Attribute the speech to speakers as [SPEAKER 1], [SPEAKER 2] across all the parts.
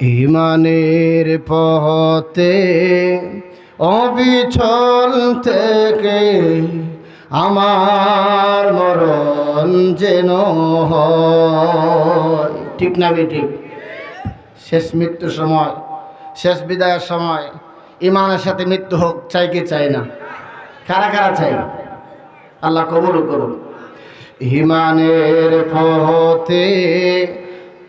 [SPEAKER 1] ইমানের পথে অবিচল থেকে আমার মরণ যেন ঠিক না ঠিক? শেষ মৃত্যুর সময়, শেষ বিদায়ের সময় ইমানের সাথে মৃত্যু হোক, চাই কি চাই না? কারা কারা চাই? আল্লাহ কবুল করুন হিমানের পথে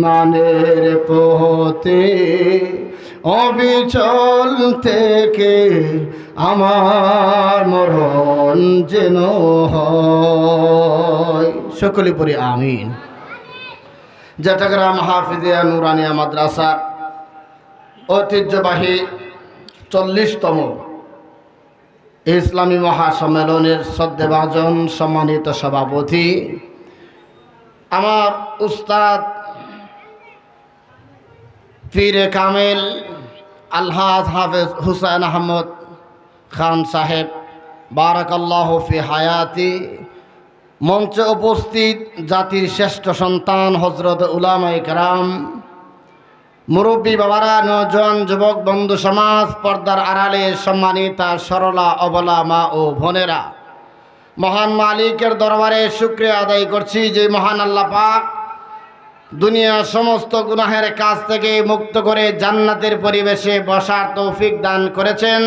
[SPEAKER 1] হিমানের পথে অবিচল থেকে আমার মরণ যেন হয়। সকলে পরি আমিন। চট্টগ্রাম হাফিজিয়া নুরানিয়া মাদ্রাসা ঐতিহ্যবাহী চল্লিশতম ইসলামী মহাসম্মেলনের শ্রদ্ধেভাজন সম্মানিত সভাপতি, আমার উস্তাদ পীরে কামেল আলহাজ হাফেজ হুসাইন আহমদ খান সাহেব, বারাকাল্লাহ ফি হায়াতি। মঞ্চে উপস্থিত জাতির শ্রেষ্ঠ সন্তান হজরত উলামা ইকরাম মুরব্বী বাবারা নজন যুবক, বন্ধু সমাজ, পর্দার আড়ালে সম্মানিতা, সরলা, অবলা মা ও বোনেরা। মহান মালিকের দরবারে শুক্রিয়া আদায় করছি যে মহান আল্লাহ পাক দুনিয়ার সমস্ত গুনাহের কাজ থেকে মুক্ত করে জান্নাতের পরিবেশে বসার তৌফিক দান করেছেন।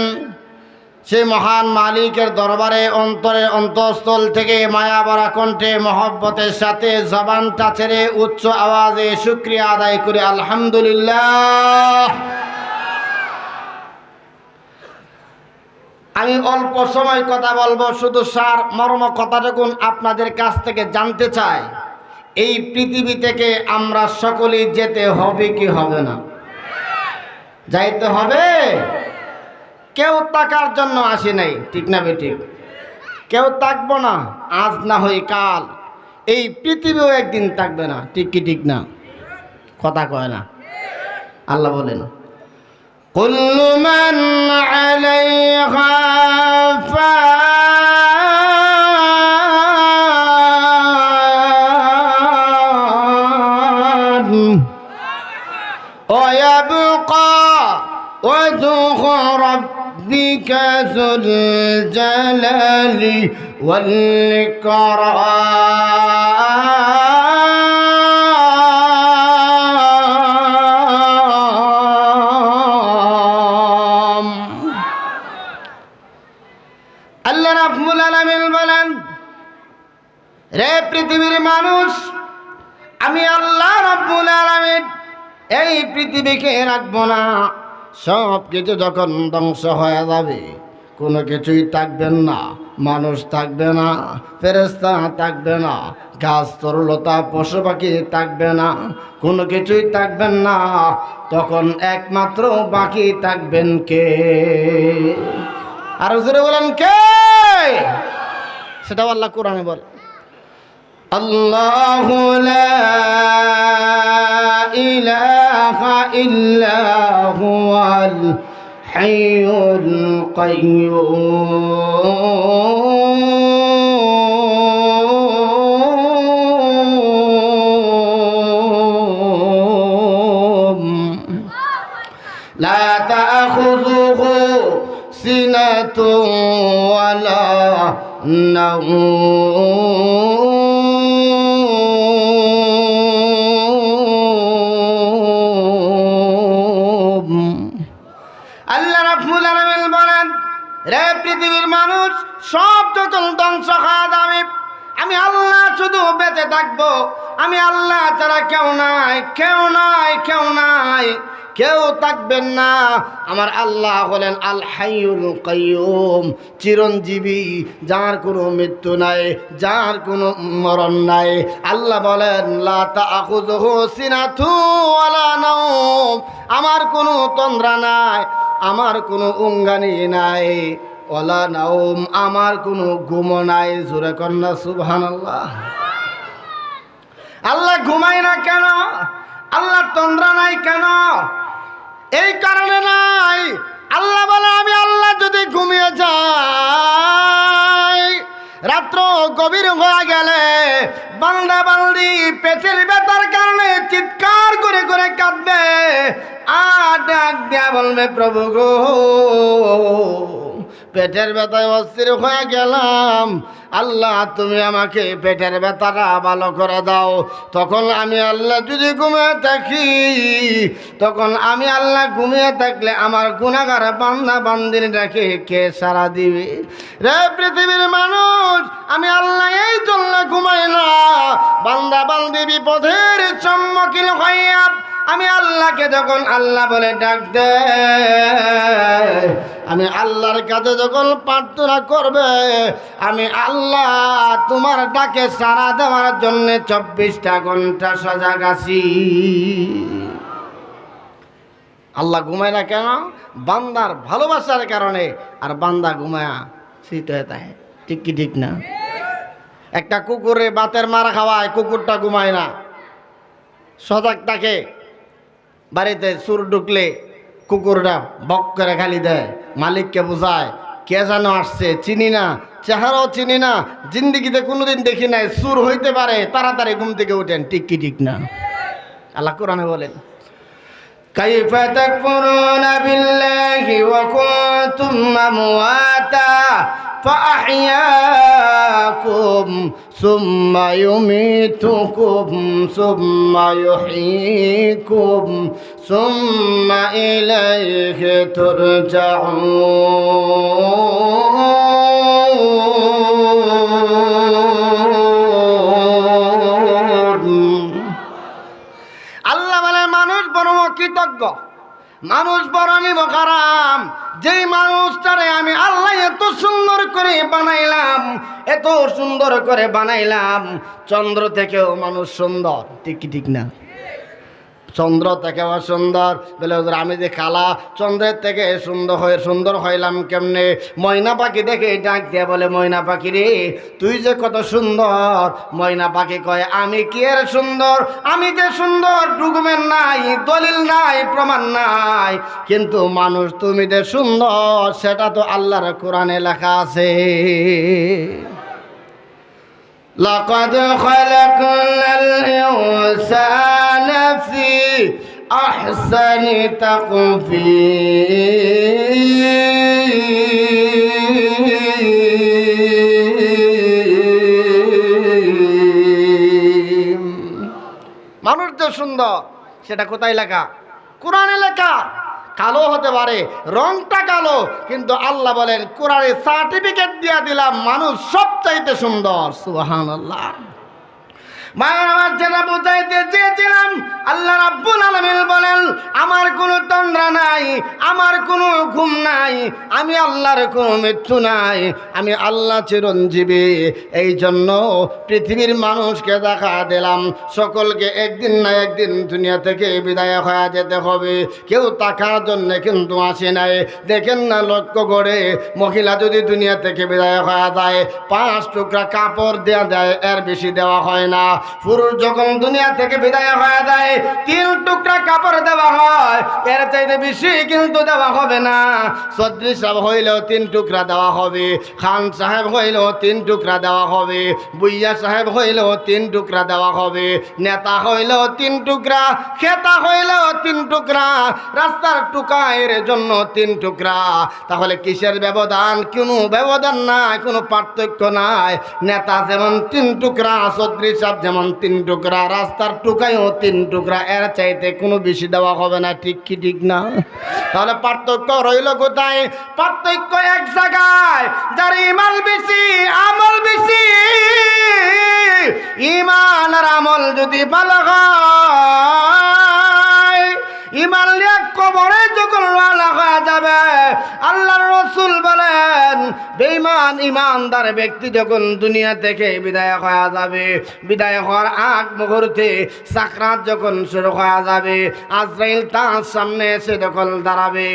[SPEAKER 1] সে মহান মালিকের দরবারে অন্তরের অন্তঃস্থল থেকে মায়াবরা কণ্ঠে মহব্বতের সাথে জবানটা ছেড়ে উচ্চ আওয়াজে শুক্রিয়া আদায় করে আলহামদুলিল্লাহ। আমি অল্প সময় কথা বলব, শুধু সার মর্ম কথাটুকুন আপনাদের কাছ থেকে জানতে চাই। এই পৃথিবী থেকে আমরা সকলেই যেতে হবে কি হবে না? যাইতে হবে। কেউ তাকার জন্য আসে নাই, ঠিক না বেটি কেউ তাকব না, আজ না হই কাল। এই পৃথিবীও একদিন থাকবে না, ঠিক কি ঠিক না? কথা কয় না। আল্লাহ বলেন, কুল্লু মান আলাইহা ذو الجلال والإكرام আল্লাহ রাফমুল আলামিন বলেন রে পৃথিবীর মানুষ আমি আল্লাহ রাব্বুল আলামিন এই পৃথিবীকে রাখবো না সব কিছু যখন ধ্বংস হয়ে যাবে, কোনো কিছুই থাকবেন না, মানুষ থাকবে না ফেরেস্তা থাকবে না, গাছ তরলতা পশু পাখি থাকবে না, কোনো কিছুই থাকবেন না, তখন একমাত্র বাকি থাকবেন কে? আর জোরে বলেন কে? সেটাও আল্লাহ কোরআনে বল। আল্লাহ ইলা إله إلا هو الحي القيوم. لا تأخذه سنة ولا نوم. পৃথিবীর মানুষ, সব যখন ধ্বংস যাবে আমি আল্লাহ শুধু বেঁচে থাকব। আমি আল্লাহ ছাড়া কেউ নাই কেউ নাই কেউ নাই, কেউ থাকবেন না। আমার আল্লাহ হলেন আল হাইউল কাইয়ুম। চিরঞ্জীবী, যার কোনো মৃত্যু নাই, যার কোনো মরণ নাই। আল্লাহ বলেন আমার কোনো তন্দ্রা নাই, আমার কোনো উঙ্গানি নাই। ওলা নাওম, আমার কোনো ঘুম নাই, জোরে কন্যা, সুবহানাল্লাহ। আল্লাহ আল্লাহ ঘুমাই না কেন? আল্লাহ তন্দ্রা নাই কেন? এই কারণে নাই। আল্লাহ বলে, আমি আল্লাহ যদি ঘুমিয়ে যাই, রাত্র গভীর হয়ে গেলে বান্দা বান্দি পেটের ব্যথার কারণে চিৎকার করে করে কাঁদবে। আর ডাক দেয়া বলবে, প্রভু গো। পেটের ব্যথায় অস্থির হয়ে গেলাম। আল্লাহ, তুমি আমাকে পেটের ব্যথাটা ভালো করে দাও। তখন আমি আল্লাহ যদি ঘুমিয়ে থাকি, তখন আমি আল্লাহ ঘুমিয়ে থাকলে আমার গুণাগার বান্দা বান্দিনী ডাকে কে সারা দিবে? রে পৃথিবীর মানুষ, আমি আল্লাহ এই জন্য ঘুমাই না। বান্দা বান্দি বিপদের সম্মুখীন হইয়া আমি আল্লাহকে যখন আল্লাহ বলে ডাক দে আমি আল্লাহর কাছে যখন প্রার্থনা করবে, আমি আল্লাহ তোমার ডাকে সারা দেওয়ার জন্য চব্বিশটা ঘণ্টা সজাগ আছি আল্লাহ ঘুমায় না কেন? বান্দার ভালোবাসার কারণে। আর বান্দা ঘুমায়া শীত হয়ে থাকে। ঠিক কি ঠিক না? একটা কুকুরে বাতের মারা খাওয়ায়, কুকুরটা ঘুমায় না। সজাগ থাকে। বাড়িতে সুর ঢুকলে কুকুরটা বক করে খালি দেয়। মালিককে বোঝায়, কে যেন আসছে, চিনি না চেহারাও চিনি না জিন্দিগিতে কোনোদিন দেখি নাই সুর হইতে পারে তাড়াতাড়ি ঘুম থেকে উঠেন ঠিক কি ঠিক না আল্লাহ কোরআনে বলেন كيف تكفرون بالله وكنتم أمواتا فأحياكم ثم يميتكم ثم يحييكم ثم إليه ترجعون আল্লাহ মানে মানুষ বড় কৃতজ্ঞ মানুষ বড় বকারাম যেই মানুষটারে আমি আল্লাহ এত সুন্দর করে বানাইলাম, এত সুন্দর করে বানাইলাম, চন্দ্র থেকেও মানুষ সুন্দর। ঠিক ঠিক না? চন্দ্র থেকেও সুন্দর। বলে আমি যে কালা চন্দ্রের থেকে সুন্দর হয়ে, সুন্দর হইলাম কেমনে? ময়না পাখি দেখে ডাক দিয়ে বলে, ময়না পাখি রে, তুই যে কত সুন্দর। ময়না পাখি কয়, আমি কি এর সুন্দর? আমি যে সুন্দর ডুকুমেন্ট নাই, দলিল নাই, প্রমাণ নাই। কিন্তু মানুষ, তুমি যে সুন্দর, সেটা তো আল্লাহর কোরআনে লেখা আছে। لقد خلقنا الإنسان في أحسن تقويم মানুষ যে সুন্দর সেটা কোথায় লেখা কোরআনে লেখা কালো হতে পারে, রংটা কালো, কিন্তু আল্লাহ বলেন কোরআনে সার্টিফিকেট দিয়া দিলাম, মানুষ সবচাইতে সুন্দর। সুহান আল্লাহ মায়ের আমার যেটা বুঝাইতে চেয়েছিলাম, আল্লাহ রাব্বুল আলামিন বলেন, আমার কোনো তন্দ্রা নাই, আমার কোনো ঘুম নাই, আমি আল্লাহর কোনো মৃত্যু নাই, আমি আল্লাহ চিরঞ্জীবী। এই জন্য পৃথিবীর মানুষকে দেখা দিলাম, সকলকে একদিন না একদিন দুনিয়া থেকে বিদায় হয়ে যেতে হবে। কেউ টাকার জন্য কিন্তু আসে নাই। দেখেন না লক্ষ্য করে মহিলা যদি দুনিয়া থেকে বিদায় হয়ে যায়, পাঁচ টুকরা কাপড় দেওয়া দেয় এর বেশি দেওয়া হয় না। পুরুষ যখন দুনিয়া থেকে বিদায় হয়ে যায়, তিন টুকরা কাপড় দেওয়া হয়। এর চাইতে বেশি কিন্তু দেওয়া হবে না। সাহেব হইলেও তিন টুকরা দেওয়া হবে, খান সাহেব হইলেও তিন টুকরা দেওয়া হবে, বুইয়া সাহেব হইলেও তিন টুকরা দেওয়া হবে, নেতা হইলেও তিন টুকরা, খেতা হইলেও তিন টুকরা, রাস্তার টুকায়ের জন্য তিন টুকরা। তাহলে কিসের ব্যবধান? কোনো ব্যবধান নাই, কোনো পার্থক্য নাই। নেতা যেমন তিন টুকরা সাহেব যেমন তিন টুকরা, রাস্তার টুকায়ও তিন টুকরা, এর চাইতে কোনো বেশি দেওয়া হবে না, ঠিক কি ঠিক না? তাহলে পার্থক্য রইল কোথায়? পার্থক্য এক জায়গায়, যার ইমাল বেশি, আমল বেশি। ইমান আর আমল যদি ভালো হয় ইমান নিয়ে কবরে যখন রানা হয়ে যাবে, আল্লাহর রসুল বলেন, বেঈমান ইমানদার ব্যক্তি যখন দুনিয়া থেকে বিদায় হয়ে যাবে, বিদায় হওয়ার আগ মুহূর্তে সাকরাত যখন শুরু হয়ে যাবে, আজরাইল তার সামনে এসে যখন দাঁড়াবে,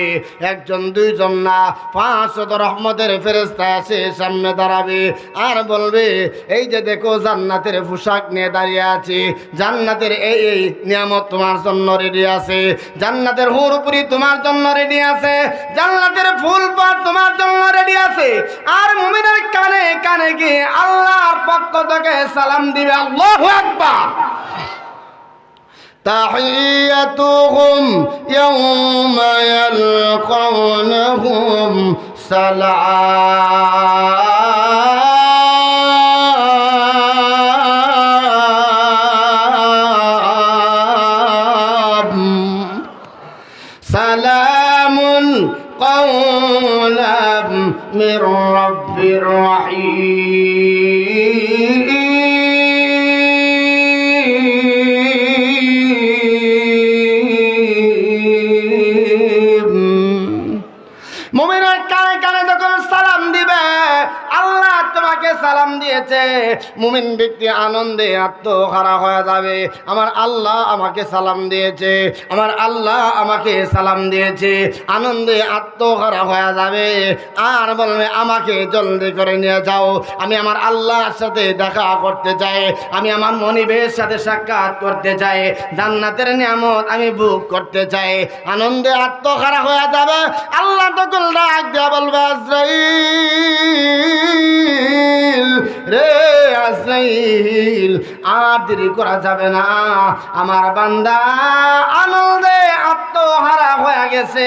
[SPEAKER 1] একজন, দুইজন না পাঁচশত রহমতের ফেরেস্তা এসে সামনে দাঁড়াবে আর বলবে, এই যে দেখো জান্নাতের পোশাক নিয়ে দাঁড়িয়ে আছে, জান্নাতের এই এই নিয়ামত তোমার জন্য রেডি আছে জান্নাতের হুর তোমার জন্য রেডি আছে। জান্নাতের ফুল পর তোমার জন্য রেডি আছে। আর মুমিনের কানে কানে গিয়ে আল্লাহর পক্ষ থেকে সালাম দিবে আল্লাহু আকবার। তাহিয়াতুহুম ইয়াউমা ইয়ালকাউনহুম সালাম। দিয়েছে। মুমিন ব্যক্তি আনন্দে আত্মহারা হয়ে যাবে। আমার আল্লাহ আমাকে সালাম দিয়েছে। আমার আল্লাহ আমাকে সালাম দিয়েছে। আনন্দে আত্মহারা হয়ে যাবে। আর বলবে, আমাকে জলদি করে নিয়ে যাও। আমি আমার আল্লাহর সাথে দেখা করতে চাই। আমি আমার মনিবের সাথে সাক্ষাৎ করতে চাই। জান্নাতের নিয়ামত আমি বুক করতে চাই। আনন্দে আত্মহারা হয়ে যাবে। আল্লাহ তখন ডাক দেওয়া বলবে, আজরাইল রে আজরাইল, আর দেরি করা যাবে না। আমার বান্দা আনন্দে আত্মহারা হয়ে গেছে।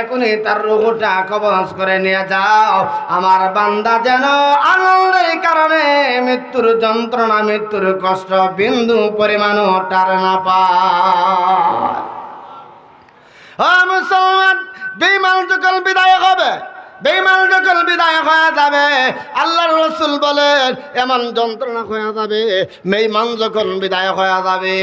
[SPEAKER 1] এখনই তার রোগটা কবজ করে নিয়ে যাও। আমার বান্দা যেন আনন্দের কারণে মৃত্যুর যন্ত্রণা, মৃত্যুর কষ্ট বিন্দু পরিমাণও টার না পায়। মুসলমান যখন বিদায় হবে। বেইমান যখন বিদায় হয়ে যাবে, আল্লাহর রসুল বলেন, এমন যন্ত্রণা হয়ে যাবে বেইমান যখন বিদায় হয়ে যাবে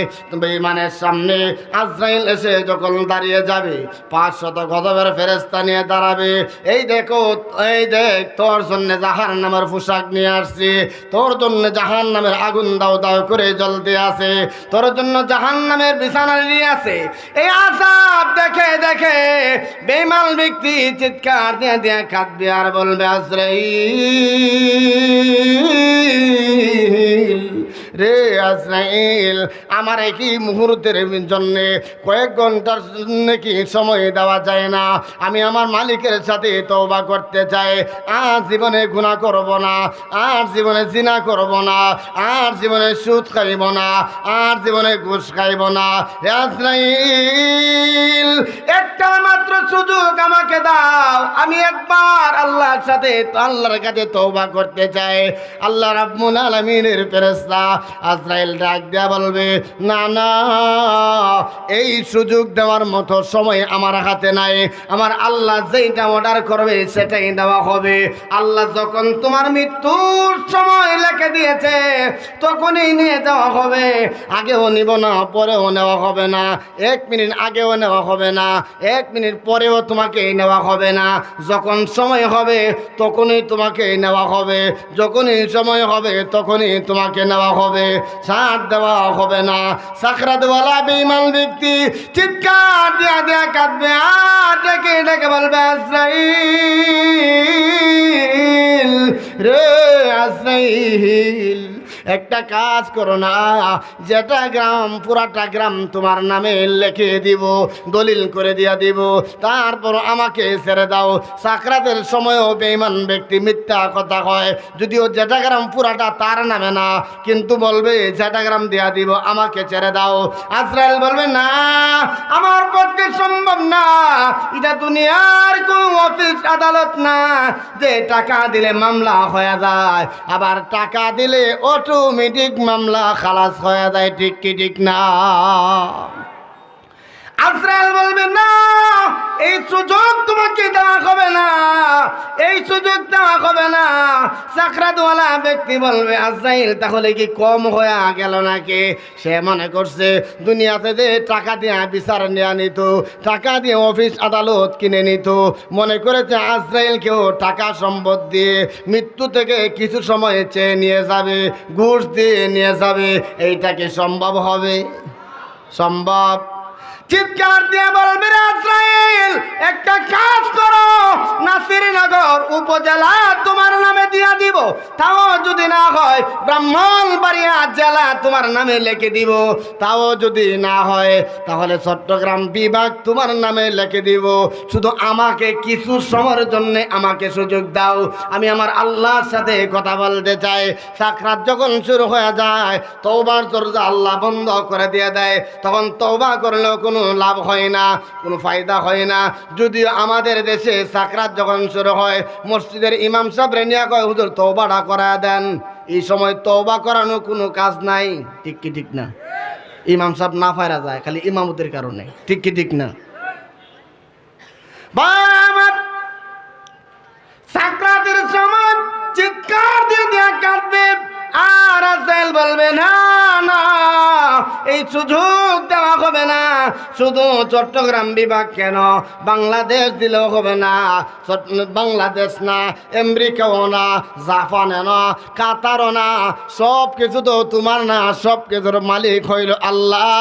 [SPEAKER 1] বেইমানের সামনে আজরাইল এসে যখন দাঁড়িয়ে যাবে, পাঁচ শত গদবের ফেরেস্তা নিয়ে দাঁড়াবে, এই দেখো, এই দেখ, তোর জন্য জাহার নামের পোশাক নিয়ে আসছি, তোর জন্য জাহান নামের আগুন দাও দাও করে জ্বলতে আছে, তোর জন্য জাহান নামের বিছানা নিয়ে আছে। এই আসাব দেখে দেখে বেমাল ব্যক্তি চিৎকার দিয়ে দিয়ে কাঁদবে আর বলবে রে আজরাইল আমার কি মুহূর্তের জন্য কয়েক ঘণ্টার জন্য কি সময় দেওয়া যায় না? আমি আমার মালিকের সাথে তওবা করতে চাই। আর জীবনে গুণা করব না, আর জীবনে জিনা করব না, আর জীবনে সুদ খাইব না, আর জীবনে ঘুষ খাইব না। আজরাইল একটা মাত্র সুযোগ আমাকে দাও। আমি একবার আল্লাহর সাথে, আল্লাহর কাছে তওবা করতে চাই। আল্লাহ রাব্বুল আলামিনের ফেরেশতা আজরাইল ডাক দেয়া বলবে, না না, এই সুযোগ দেওয়ার মতো সময় আমার হাতে নাই। আমার আল্লাহ যেইটা অর্ডার করবে, সেটাই দেওয়া হবে। আল্লাহ যখন তোমার মৃত্যুর সময় লিখে দিয়েছে, তখনই নিয়ে যাওয়া হবে। আগেও নিব না, পরেও নেওয়া হবে না। এক মিনিট আগেও নেওয়া হবে না। এক মিনিট পরেও তোমাকে নেওয়া হবে না। যখন সময় হবে, তখনই তোমাকে নেওয়া হবে। যখনই সময় হবে, তখনই তোমাকে নেওয়া হবে। সাথ দেওয়া হবে না। সাকরাতওয়ালা বেইমান ব্যক্তি চিৎকার দিয়া দেয়া কাঁদবে, আর ডেকে ডেকে বলবে, আজরাইল রে আজরাইল একটা কাজ করো না, যেটা গ্রাম, পুরাটা গ্রাম তোমার নামে লিখে দিব, দলিল করে দিয়া দিব। তারপর আমাকে ছেড়ে দাও। সাকরাতের সময়ও বেইমান ব্যক্তি মিথ্যা কথা কয়। যদিও যেটা গ্রাম পুরাটা তার নামে না, কিন্তু বলবে যেটা গ্রাম দিয়া দিব, আমাকে ছেড়ে দাও। আজরাইল বলবে, না, আমার পক্ষে সম্ভব না। এটা দুনিয়ার কোন অফিস আদালত না। যে টাকা দিলে মামলা হয়ে যায়, আবার টাকা দিলে অটোমেটিক মামলা খালাস হয়ে যায় ঠিক কি ঠিক না? আজরাইল বলবে, না, এই সুযোগ তোমাকে দেওয়া হবে না, এই সুযোগ দেওয়া হবে না। সাকরাতওয়ালা ব্যক্তি বলবে, আজরাইল, তাহলে কি কম হয়ে গেল নাকি? সে মনে করছে, দুনিয়াতে যে টাকা দিয়ে বিচার নেওয়া নিত, টাকা দিয়ে অফিস আদালত কিনে নিত, মনে করেছে আজরাইলকেও টাকা সম্পদ দিয়ে মৃত্যু থেকে কিছু সময় চেয়ে নিয়ে যাবে, ঘুষ দিয়ে নিয়ে যাবে। এইটা কি সম্ভব হবে? সম্ভব? চিৎকার দিয়ে বলবে আজরাইল, একটা কাজ করো। নাসিরনগর উপজেলা তোমার নামে দিয়া দিব। তাও যদি না হয়, ব্রাহ্মণবাড়িয়া জেলা তোমার নামে লিখে দিব। তাও যদি না হয়, তাহলে চট্টগ্রাম বিভাগ তোমার নামে লিখে দিব। শুধু আমাকে কিছু সময়ের জন্য আমাকে সুযোগ দাও। আমি আমার আল্লাহর সাথে কথা বলতে চাই। সাকরাত যখন শুরু হয়ে যায় তৌবার দরজা আল্লাহ বন্ধ করে দিয়ে দেয়। তখন তৌবা করলেও কোনো লাভ হয় না, কোনো ফায়দা হয় না। যদিও আমাদের দেশে সাকরাত যখন শুরু হয়, মসজিদের ইমাম সাহেব রেনিয়া কয়, হুজুর তৌবাটা করা দেন। এই সময় তৌবা করানো কোনো কাজ নাই। ঠিক কি ঠিক না? ইমাম সাহেব না ফায়রা যায়, খালি ইমামতের কারণে। ঠিক কি ঠিক না? আর বলবে, না না, এই সুযোগ দেওয়া হবে না। শুধু চট্টগ্রাম বিভাগ কেন? বাংলাদেশ দিলেও হবে না। বাংলাদেশ না, আমেরিকাও না, জাপানে না, কাতারও না। সব কিছু তো তোমার না, সব কিছুর মালিক হইল আল্লাহ।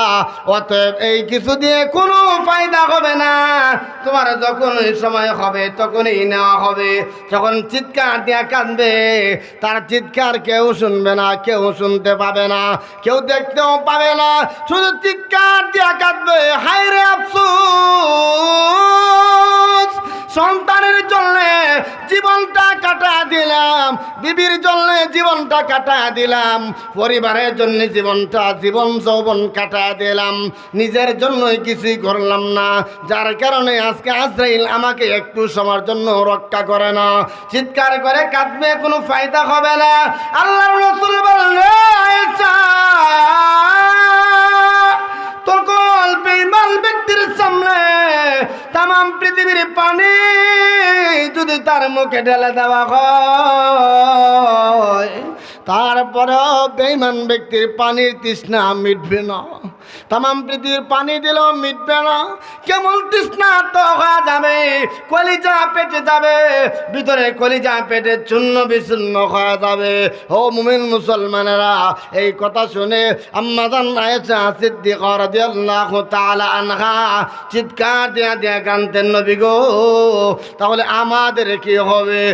[SPEAKER 1] অতএব এই কিছু দিয়ে কোনো ফায়দা হবে না। তোমার যখন সময় হবে, তখনই নেওয়া হবে। যখন চিৎকার দিয়া কাঁদবে, তার চিৎকার কেউ শুনবে না, কেউ শুনতে পাবে না, কেউ দেখতেও পাবে না। শুধু চিৎকার দিয়া কাঁদবে হাই রে আফসোস। সন্তানের জন্য জীবনটা কাটা দিলাম, বিবির জীবনটা কাটা দিলাম, পরিবারের জন্য জীবনটা, জীবন যৌবন কাটা দিলাম। নিজের জন্যই কিছুই করলাম না, যার কারণে আজকে আজরাইল আমাকে একটু সময়ের জন্য রক্ষা করে না। চিৎকার করে কাঁদবে, কোনো ফায়দা হবে না। আল্লাহ রসুল বললেন পৃথিবীর পানি যদি তার মুখে ঢেলে দেওয়া হয়। তারপরেও বেইমান ব্যক্তির পানির তৃষ্ণা মিটবে না। তাম পৃথিবীর পানি দিলেও মিটবে না। কেমন তৃষ্ণা তো হয়ে যাবে, কলিজা পেটে যাবে, ভিতরে কলিজা পেটে চূর্ণ বিচূর্ণ হয়ে যাবে। ও মুমিন মুসলমানেরা, এই কথা শুনে আম্মাদান আয়েশা সিদ্দিকা রাদিয়াল্লাহু তাআলা আনহা চিৎকার দিয়া দিয়া কানতেন নবী গো, তাহলে আমাদের কি হবে?